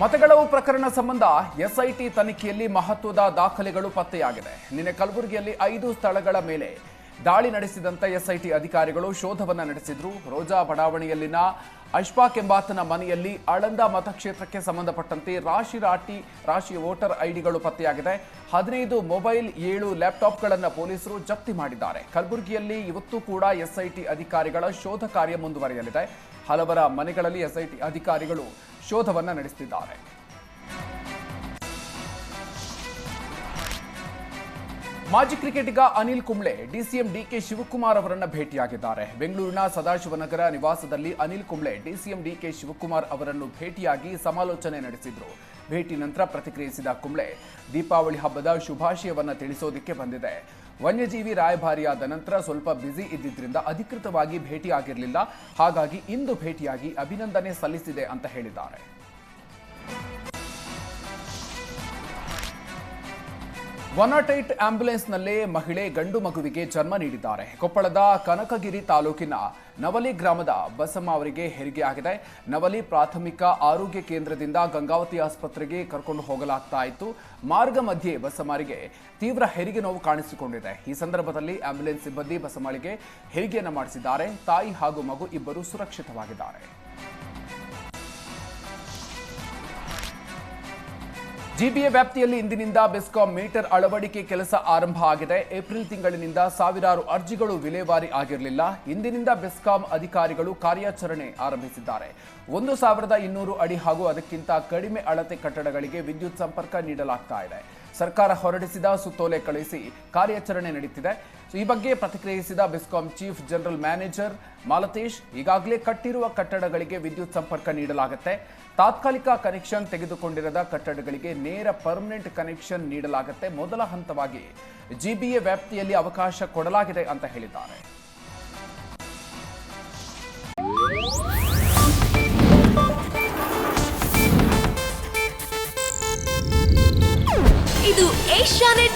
ಮತಗಳವು ಪ್ರಕರಣ ಸಂಬಂಧ ಎಸ್ಐಟಿ ತನಿಖೆಯಲ್ಲಿ ಮಹತ್ವದ ದಾಖಲೆಗಳು ಪತ್ತೆಯಾಗಿದೆ. ನಿನ್ನೆ ಕಲಬುರಗಿಯಲ್ಲಿ ಐದು ಸ್ಥಳಗಳ ಮೇಲೆ ದಾಳಿ ನಡೆಸಿದಂತ ಎಸ್ಐಟಿ ಅಧಿಕಾರಿಗಳು ಶೋಧವನ್ನ ನಡೆಸಿದ್ರು. ರೋಜಾ ಬಡಾವಣೆಯಲ್ಲಿನ ಅಶ್ಫಾಕ್ ಎಂಬಾತನ ಮನೆಯಲ್ಲಿ ಆಳಂದ ಮತಕ್ಷೇತ್ರಕ್ಕೆ ಸಂಬಂಧಪಟ್ಟಂತೆ ರಾಶಿ ರಾಟಿ, ರಾಶಿ ವೋಟರ್ ಐಡಿಗಳು ಪತ್ತೆಯಾಗಿದೆ. ಹದಿನೈದು ಮೊಬೈಲ್ ಏಳು ಲ್ಯಾಪ್ಟಾಪ್ಗಳನ್ನು ಪೊಲೀಸರು ಜಪ್ತಿ ಮಾಡಿದ್ದಾರೆ. ಕಲಬುರಗಿಯಲ್ಲಿ ಇವತ್ತು ಕೂಡ ಎಸ್ಐಟಿ ಅಧಿಕಾರಿಗಳ ಶೋಧ ಕಾರ್ಯ ಮುಂದುವರೆಯಲಿದೆ. ಹಲವರ ಮನೆಗಳಲ್ಲಿ ಎಸ್ಐಟಿ ಅಧಿಕಾರಿಗಳು ಶೋಧವನ್ನ ನಡೆಸುತ್ತಿದ್ದಾರೆ ಮಾಜಿ ಕ್ರಿಕೆಟಿಗ ಅನಿಲ್ ಕುಂಬ್ಳೆ, ಡಿಸಿಎಂ ಡಿಕೆ ಶಿವಕುಮಾರ್ ಅವರನ್ನ ಭೇಟಿಯಾಗಿದ್ದಾರೆ. ಬೆಂಗಳೂರಿನ ಸದಾಶಿವನಗರ ನಿವಾಸದಲ್ಲಿ ಅನಿಲ್ ಕುಂಬ್ಳೆ, ಡಿಸಿಎಂ ಡಿಕೆ ಶಿವಕುಮಾರ್ ಅವರನ್ನು ಭೇಟಿಯಾಗಿ ಸಮಾಲೋಚನೆ ನಡೆಸಿದ್ರು. ಭೇಟಿ ನಂತರ ಪ್ರತಿಕ್ರಿಯಿಸಿದ ಕುಂಬ್ಳೆ, ದೀಪಾವಳಿ ಹಬ್ಬದ ಶುಭಾಶಯವನ್ನ ತಿಳಿಸೋದಕ್ಕೆ ಬಂದಿದೆ. ವನ್ಯಜೀವಿ ರಾಯಭಾರಿಯಾದ ನಂತರ ಸ್ವಲ್ಪ ಬ್ಯುಸಿ ಇದ್ದಿದ್ದರಿಂದ ಅಧಿಕೃತವಾಗಿ ಭೇಟಿಯಾಗಿರಲಿಲ್ಲ ಹಾಗಾಗಿ ಇಂದು ಭೇಟಿಯಾಗಿ ಅಭಿನಂದನೆ ಸಲ್ಲಿಸಿದೆ ಅಂತ ಹೇಳಿದ್ದಾರೆ. ಒನ್ ನಾಟ್ ಏಟ್ ಆಂಬ್ಯುಲೆನ್ಸ್ನಲ್ಲೇ ಮಹಿಳೆ ಗಂಡು ಮಗುವಿಗೆ ಜನ್ಮ ನೀಡಿದ್ದಾರೆ. ಕೊಪ್ಪಳದ ಕನಕಗಿರಿ ತಾಲೂಕಿನ ನವಲಿ ಗ್ರಾಮದ ಬಸಮ್ಮ ಅವರಿಗೆ ಹೆರಿಗೆ ಆಗಿದೆ. ನವಲಿ ಪ್ರಾಥಮಿಕ ಆರೋಗ್ಯ ಕೇಂದ್ರದಿಂದ ಗಂಗಾವತಿ ಆಸ್ಪತ್ರೆಗೆ ಕರ್ಕೊಂಡು ಹೋಗಲಾಗ್ತಾ ಇತ್ತು. ಮಾರ್ಗ ಮಧ್ಯೆ ಬಸಮ್ಮರಿಗೆ ತೀವ್ರ ಹೆರಿಗೆ ನೋವು ಕಾಣಿಸಿಕೊಂಡಿದೆ. ಈ ಸಂದರ್ಭದಲ್ಲಿ ಆಂಬ್ಯುಲೆನ್ಸ್ ಸಿಬ್ಬಂದಿ ಬಸಮ್ಮಳಿಗೆ ಹೆರಿಗೆಯನ್ನು ಮಾಡಿಸಿದ್ದಾರೆ. ತಾಯಿ ಹಾಗೂ ಮಗು ಇಬ್ಬರು ಸುರಕ್ಷಿತವಾಗಿದ್ದಾರೆ. ಜಿಬಿಎ ವ್ಯಾಪ್ತಿಯಲ್ಲಿ ಇಂದಿನಿಂದ ಬೆಸ್ಕಾಂ ಮೀಟರ್ ಅಳವಡಿಕೆ ಕೆಲಸ ಆರಂಭ ಆಗಿದೆ. ಏಪ್ರಿಲ್ ತಿಂಗಳಿನಿಂದ ಸಾವಿರಾರು ಅರ್ಜಿಗಳು ವಿಲೇವಾರಿ ಆಗಿರಲಿಲ್ಲ. ಇಂದಿನಿಂದ ಬೆಸ್ಕಾಂ ಅಧಿಕಾರಿಗಳು ಕಾರ್ಯಾಚರಣೆ ಆರಂಭಿಸಿದ್ದಾರೆ. ಒಂದು ಸಾವಿರದ ಇನ್ನೂರು ಅಡಿ ಹಾಗೂ ಅದಕ್ಕಿಂತ ಕಡಿಮೆ ಅಳತೆ ಕಟ್ಟಡಗಳಿಗೆ ವಿದ್ಯುತ್ ಸಂಪರ್ಕ ನೀಡಲಾಗ್ತಾ ಇದೆ. ಸರ್ಕಾರ ಹೊರಡಿಸಿದ ಸುತ್ತೋಲೆ ಕಳುಹಿಸಿ ಕಾರ್ಯಾಚರಣೆ ನಡೆಯುತ್ತಿದೆ ಈ ಬಗ್ಗೆ ಪ್ರತಿಕ್ರಿಯಿಸಿದ BESCOM chief general manager Malathesh, ಈಗಾಗಲೇ ಕಟ್ಟಿರುವ ಕಟ್ಟಡಗಳಿಗೆ ವಿದ್ಯುತ್ ಸಂಪರ್ಕ ನೀಡಲಾಗುತ್ತೆ. ತಾತ್ಕಾಲಿಕ ಕನೆಕ್ಷನ್ ತೆಗೆದುಕೊಂಡಿರದ ಕಟ್ಟಡಗಳಿಗೆ ನೇರ ಪರ್ಮನೆಂಟ್ ಕನೆಕ್ಷನ್ ನೀಡಲಾಗುತ್ತೆ. ಮೊದಲ ಹಂತವಾಗಿ ಜಿಬಿಎ ವ್ಯಾಪ್ತಿಯಲ್ಲಿ ಅವಕಾಶ ಕೊಡಲಾಗಿದೆ ಅಂತ ಹೇಳಿದ್ದಾರೆ. ಇದು ಏಷ್ಯಾನೆಟ್